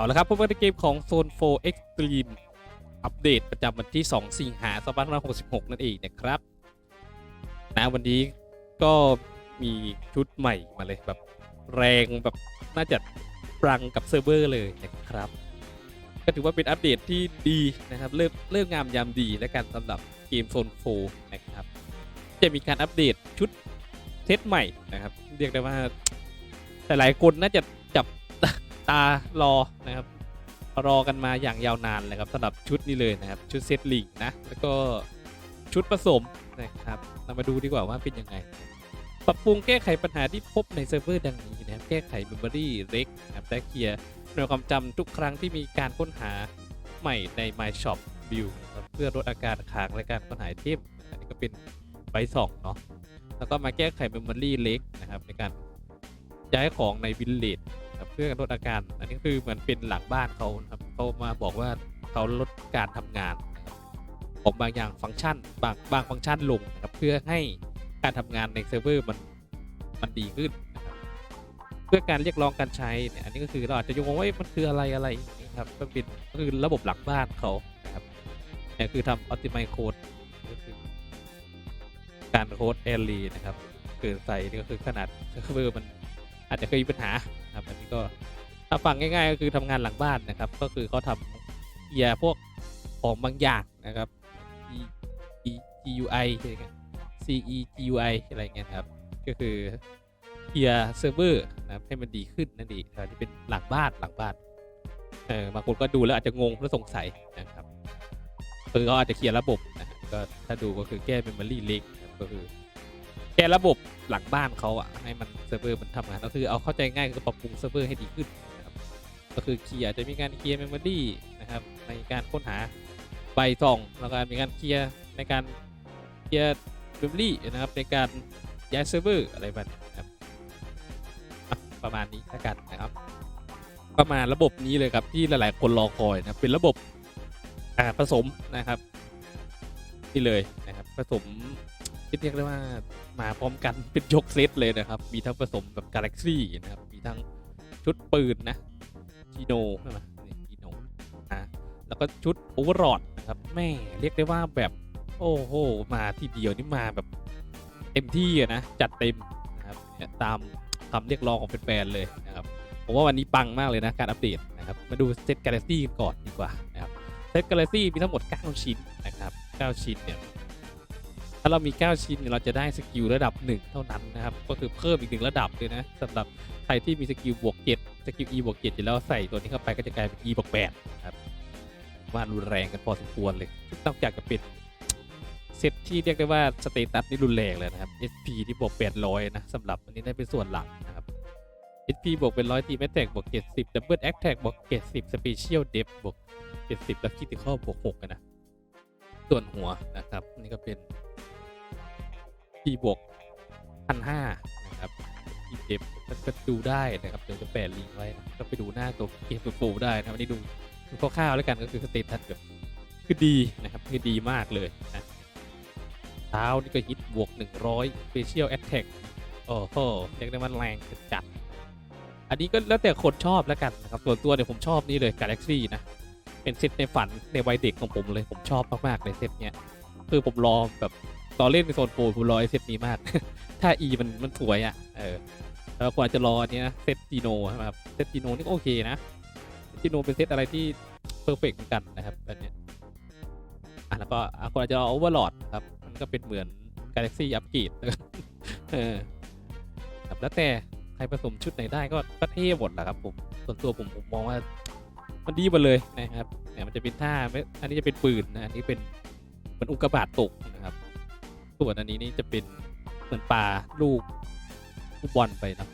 เอาละครับพบกันในเกมของ Zone 4 Extreme อัปเดตประจำวันที่ 2 สิงหาคม2566 นั่นเองนะครับ นะวันนี้ก็มีชุดใหม่มาเลยแบบแรงแบบน่าจะปรังกับเซิร์ฟเวอร์เลยนะครับ ก็ถือว่าเป็นอัปเดตที่ดีนะครับเริ่มเริ่มงามยามดีและกันสำหรับเกม Zone 4นะครับ จะมีการอัปเดตชุดเซตใหม่นะครับ เรียกได้ว่าหลายๆคนน่าจะ ตารอนะครับรอกันมาอย่างยาวนานเลยครับสำหรับชุดนี้เลยนะครับ ชุดเซตลิงนะแล้วก็ชุดผสมนะครับเรามาดูดีกว่าว่าเป็นยังไง ปรับปรุงแก้ไขปัญหาที่พบในเซิร์ฟเวอร์ดังนี้นะครับแก้ไขเมมโมรี่เล็กนะครับและเคลียร์หน่วยความจำทุกครั้งที่มีการค้นหาใหม่ใน My Shop View นะครับเพื่อลดอาการค้างและการค้นหาเทมอันนี้ก็เป็นใบสองเนาะแล้วก็มาแก้ไขเมมโมรี่เล็กนะครับในการย้ายของในวิลเลจ ครับเพื่อลดอาการ อันนี้คือเหมือนเป็นหลังบ้านเขาครับเขามาบอกว่าเขาลดการทำงานบของบางอย่างฟังก์ชันบางบางฟังก์ชันลงนะครับเพื่อให้การทำงานในเซิร์ฟเวอร์มันมันดีขึ้นนะครับเพื่อการเรียกร้องการใช้เนี่ยอันนี้ก็คือเราอาจจะงงว่ามันคืออะไรอะไรนะครับก็เป็นก็คือระบบหลังบ้านเขานะครับเนี่ยคือทำ optimize code ก็คือการโค้ดแอรีนะครับเกินใส่นี่ก็คือขนาดเซิร์ฟเวอร์มันอาจจะเคยมีปัญหา นะครับ อันนี้ก็ถ้าฟังง่ายๆก็คือทำงานหลังบ้านนะครับ ก็คือเขาทำเกียร์พวกของบางอย่างนะครับ E G U I อะไรเงี้ย C E G U I อะไรเงี้ยครับ ก็คือเกียร์เซิร์ฟเวอร์นะครับให้มันดีขึ้นนั่นเองที่เป็นหลังบ้านหลังบ้านเออบางคนก็ดูแล้วอาจจะงงและสงสัยนะครับคือเขาอาจจะเคลียร์ระบบนะก็ถ้าดูก็คือแก้เป็นม m รี่เล็กนะครับก็คือ แก้ระบบหลังบ้านเขาอะให้มันเซิร์ฟเวอร์มันทำงานก็คือเอาเข้าใจง่ายคือปรับปรุงเซิร์ฟเวอร์ให้ดีขึ้นนะครับก็คือเคลียร์จะมีการเคลียร์เมมโมรี่นะครับในการค้นหาใบส่องแล้วก็มีการเคลียร์ในการเคลียร์เมมโมรี่นะครับในการย้ายเซิร์ฟเวอร์อะไรแบบนี้นะครับประมาณนี้แล้วกันนะครับประมาณระบบนี้เลยครับที่หลายๆ คนรอคอยนะเป็นระบบอ่าผสมนะครับนี่เลยนะครับผสมที่เรียกได้ว่า มาพร้อมกันเป็นยกเซตเลยนะครับ มีทั้งผสมแบบกาแล็กซี่นะครับ มีทั้งชุดปืนนะจีโนใช่ไหมจีโนนะแล้วก็ชุดโอเวอร์รอดนะครับแม่เรียกได้ว่าแบบโอ้โหมาทีเดียวนี่มาแบบเต็มที่อะนะจัดเต็มนะครับเนี่ยตามคำเรียกร้องของแฟนๆเลยนะครับผมว่าวันนี้ปังมากเลยนะการอัปเดตนะครับมาดูเซตกาแล็กซี่กันก่อนดีกว่านะครับเซตกาแล็กซี่มีทั้งหมด 9 ชิ้นนะครับ 9 ชิ้นเนี่ย ถ้าเรามี 9 ชิ้นเนี่ยเราจะได้สกิลระดับ 1 เท่านั้นนะครับ ก็คือเพิ่มอีกหนึ่งระดับเลยนะสำหรับใครที่มีสกิลบวก7สกิล E บวก7อยู่แล้วใส่ตัวนี้เข้าไปก็จะกลายเป็น E บวก8นะครับว่ารุนแรงกันพอสมควรเลยนอกจากจะเป็นเซตที่เรียกได้ว่าสเตตัสนี่รุนแรงเลยนะครับ SP ที่บวก800นะสำหรับอันนี้ได้เป็นส่วนหลักนะครับ SP บวกเป็น100ทีแอตแทกบวก70 Double Attack บวก70 Special Depth บวก70แล้ว Critical บวก6อะนะส่วนหัวนะครับนี่ก็เป็น ที่บวกพันห้านะครับอีเดฟก็ดูได้นะครับเดี๋ยวจะแปะลิงก์ไว้ก็ไปดูหน้าตัวเกมตัวฟูได้นะครับอันนี้ดูดูคร่าวๆแล้วกันก็คือสเตตัสแบบคือดีนะครับคือดีมากเลยนะเท้านี่ก็ฮิตบวก 100 Special Attack โอ้โหเรียกได้ว่าแรงจัด อันนี้ก็แล้วแต่คนชอบแล้วกันนะครับ ส่วนตัวเนี่ยผมชอบนี่เลย Galaxy นะ เป็นเซตในฝันในวัยเด็กของผมเลย ผมชอบมากๆเลยเซตเนี้ย คือผมรอแบบ ตอนเล่นในโซนโปรผมรอไอเซตนี้มาก ถ้า E มันมันสวยอะ เออแล้วกว่าจะรออันเนี้ยเซตจีโนครับเซตจีโนนี่ก็โอเคนะจีโนเป็นเซตอะไรที่เพอร์เฟกเหมือนกันนะครับแบบนี้อะแล้วก็คนอาจะรอโอเวอร์ลอดครับ มันก็เป็นเหมือน Galaxy อัปเกรดเออครับแล้วแต่ใครผสมชุดไหนได้ก็ก็เท่หมดแหละครับผมส่วนตัวผมผมมองว่ามันดีหมดเลยนะครับเนี่ยมันจะเป็นท่าไม่อันนี้จะเป็นปืนนะอันนี้เป็นเหมือนอุกกาบาตตกนะครับ ส่วนอันนี้นี่จะเป็นเหมือนปลาลูกลูกบอลไปนะ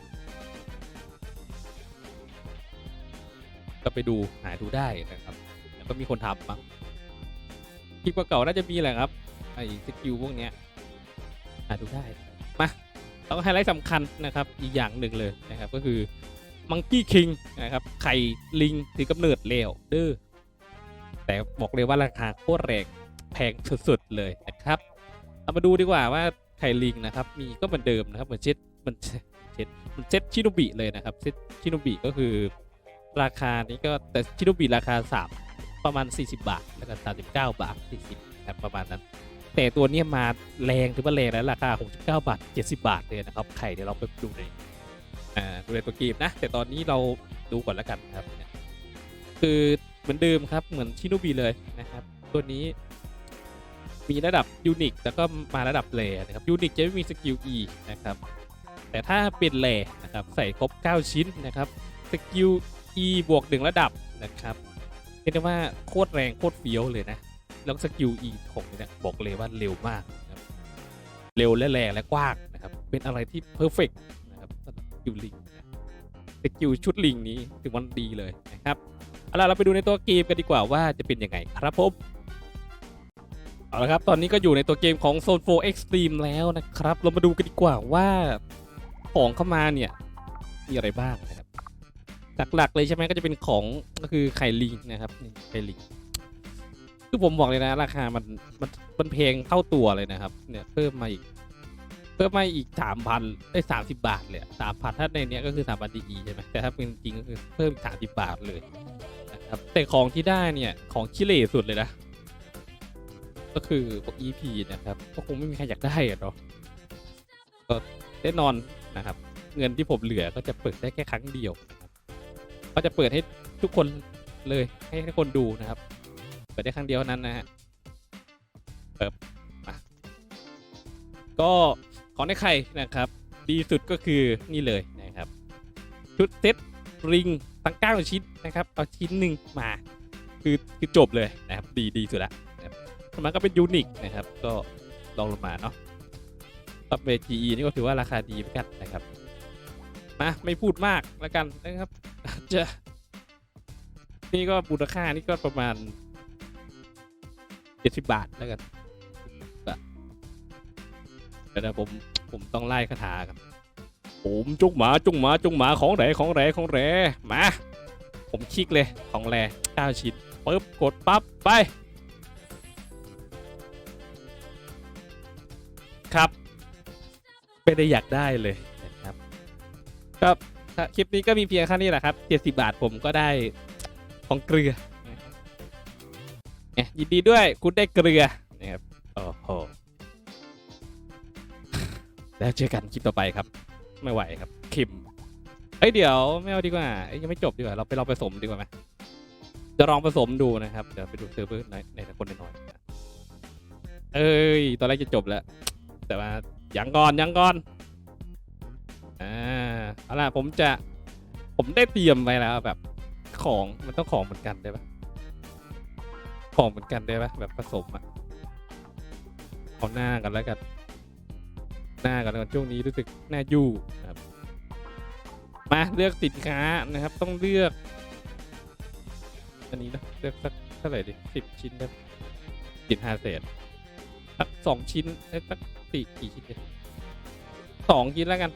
ก็ไปดูหาดูได้นะครับแล้วก็มีคนทำมั้งคลิปเก่าๆน่าจะมีแหละครับไอ้สกิลพวกเนี้ยหาดูได้มาต้องไฮไลท์สำคัญนะครับอีกอย่างหนึ่งเลยนะครับก็คือมังกี้คิงนะครับไข่ลิงถือกำเนิดเลวเด้อแต่บอกเลยว่าราคาโคตรแรงแพงสุดๆเลยนะครับ เรามาดูดีกว่าว่าไข่ลิงนะครับ มีก็เหมือนเดิมนะครับเหมือนเช็ดมันเช็ดมันเช็ดชิโนบิเลยนะครับเช็ดชิโนบิก็คือราคานี้ก็แต่ชิโนบิราคา 3 ประมาณ 40 บาท แล้วก็39 บาท 40ครับประมาณนั้น แต่ตัวนี้มาแรงถือว่าแรงแล้วราคา 69 บาท 70 บาทเลยนะครับ ไข่เดี๋ยวเราไปดูในอ่าดูในตัวเกมนะ แต่ตอนนี้เราดูก่อนแล้วกันครับ คือเหมือนเดิมครับเหมือนชิโนบิเลยนะครับ ตัวนี้ มีระดับยูนิคแล้วก็มาระดับแรนะครับยูนิคจะไม่มีสกิล E นะครับแต่ถ้าเป็นแรนะครับใส่ครบ 9 ชิ้นนะครับสกิล E บวก 1 ระดับนะครับเรียกได้ว่าโคตรแรงโคตรเฟี้ยวเลยนะแล้วสกิล E ของเนี่ยบอกเลยว่าเร็วมากนะครับเร็วและแรงและกว้างนะครับเป็นอะไรที่เพอร์เฟกนะครับสกิลลิงสกิลชุดลิงนี้ถือว่าดีเลยนะครับเอาล่ะเราไปดูในตัวเกมกันดีกว่าว่าจะเป็นยังไงครับผม เอาละครับ ตอนนี้ก็อยู่ในตัวเกมของ Zone 4 Extreme แล้วนะครับ เรามาดูกันดีกว่าว่าของเข้ามาเนี่ย มีอะไรบ้างนะครับ หลักๆเลยใช่ไหมก็จะเป็นของก็คือไข่ลิงนะครับนี่ไข่ลิงคือผมบอกเลยนะ ราคามันมันมันเพลงเท่าตัวเลยนะครับ เนี่ยเพิ่มมาอีก เพิ่มมาอีกสามพันได้สามสิบาทเลยสามพันถ้าในเนี้ยก็คือสามพันดีใช่ไหมแต่ถ้าเป็นจริงก็คือเพิ่มสามสิบาทเลยนะครับแต่ของที่ได้เนี่ยของชิเลสุดเลยนะ ก็คือพวก EP นะครับ ก็คงไม่มีใครอยากได้อะเนาะก็แน่นอนนะครับ เงินที่ผมเหลือก็จะเปิดได้แค่ครั้งเดียว ก็จะเปิดให้ทุกคนเลยให้ทุกคนดูนะครับ เปิดได้ครั้งเดียวเท่านั้นนะฮะเปิดมาก็ของในไข่นะครับ ดีสุดก็คือนี่เลยนะครับ ชุดเซตริงทั้งเก้าชิ้นนะครับ เอาชิ้นหนึ่งมา คือคือจบเลยนะครับ ดีดีสุดละ มันก็เป็นยูนิคนะครับ ก็ลองลงมาเนาะตับเบจีนี่ก็ถือว่าราคาดีเหมือนกันนะครับ มาไม่พูดมากแล้วกันนะครับจะนี่ก็มูลค่านี่ก็ประมาณเจ็ดสิบบาทแล้วกันบาทเดี๋ยวผมผมต้องไล่คาถากันผมจุกหมาจุกหมาจุกหมาของแหรของแหรของแหรมา ผมคลิกเลยของแหรเก้าชิ้นปึ๊บกดปั๊บไป ครับไม่ได้อยากได้เลยนะครับก็คลิปนี้ก็มีเพียงแค่นี้แหละครับ 70 บาทผมก็ได้ของเกลือเนี่ยยินดีด้วยคุณได้เกลือนะครับโอ้โหแล้วเจอกันคลิปต่อไปครับ ไม่ไหวครับคิมเอ้ยเดี๋ยวไม่เอาดีกว่าเอ้ยยังไม่จบดีกว่าเราไปลองผสมดีกว่าไหมจะลองผสมดูนะครับ เดี๋ยวไปดูเซิร์ฟเวอร์ในในคนหน่อยเอ้ย ตอนแรกจะจบแล้ว แต่ว่ายังก่อนยังก่อนอ่าเอาล่ะผมจะผมได้เตรียมไว้แล้วแบบของมันต้องของเหมือนกันได้ปะของเหมือนกันได้ปะแบบผสมอะเอาหน้ากันแล้วกันหน้ากันแล้วกันช่วงนี้รู้สึกหน้ายู่นะครับมาเลือกสินค้านะครับ ต้องเลือก อันนี้นะเลือกสักเท่าไหร่ดิสิบชิ้นได้สินห้าเศษ สักสองชิ้นเอ้สักสี่กี่ชิ้นเนี่ยสองชิ้นแล้วกัน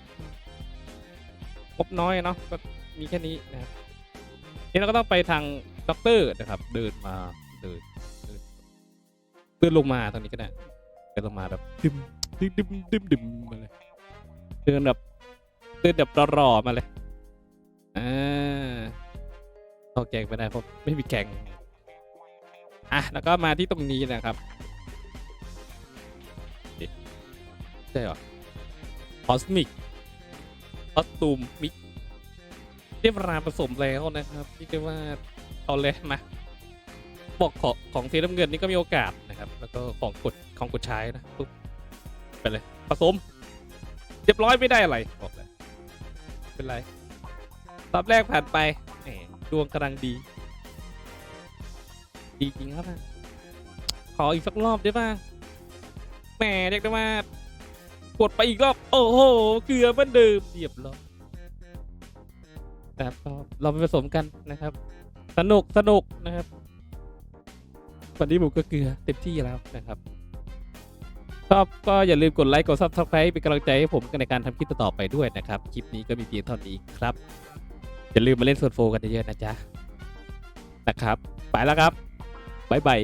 งบน้อยเนาะก็มีแค่นี้นะครับนี่เราก็ต้องไปทางด็อกเตอร์นะครับ เดินมาเดินเดินเดินลงมาตรงนี้ก็ได้เดินลงมาแบบดึมดึมดึมดึมดึมมาเลยเดินแบบเดินแบบรอๆมาเลยอ่าเอาแกงไปได้เพราะไม่มีแกงอะแล้วก็มาที่ตรงนี้นะครับ ใช่หรอคอสมิกคอสตูมมิกเรียบราผสมแล้วนะครับที่เรียกว่าเอาเลยมาบอกของของสีน้ำเงินนี่ก็มีโอกาสนะครับ แล้วก็ของกดของกดใช้นะปุ๊บไปเลยผสมเรียบร้อยไม่ได้อะไรบอกเลยเป็นไรรอบแรกผ่านไปแหมดวงกำลังดี ดีจริงครับนะขออีกสักรอบได้ป่ะแหมเรียกได้ว่า กดไปอีกรอบ โอ้โห เกลือเหมือนเดิมเรียบร้อยนะครับเราไปผสมกันนะครับ สนุกสนุกนะครับวันนี้ผมก็เกลือเต็มที่แล้วนะครับชอบก็อย่าลืมกดไลค์กดซับสไครป์เป็นกำลังใจให้ผมในการทำคลิปต่อไปด้วยนะครับ คลิปนี้ก็มีเพียงเท่านี้ครับ อย่าลืมมาเล่นโซนโฟกันเยอะๆนะจ๊ะ นะครับ ไปแล้วครับ บ๊ายบาย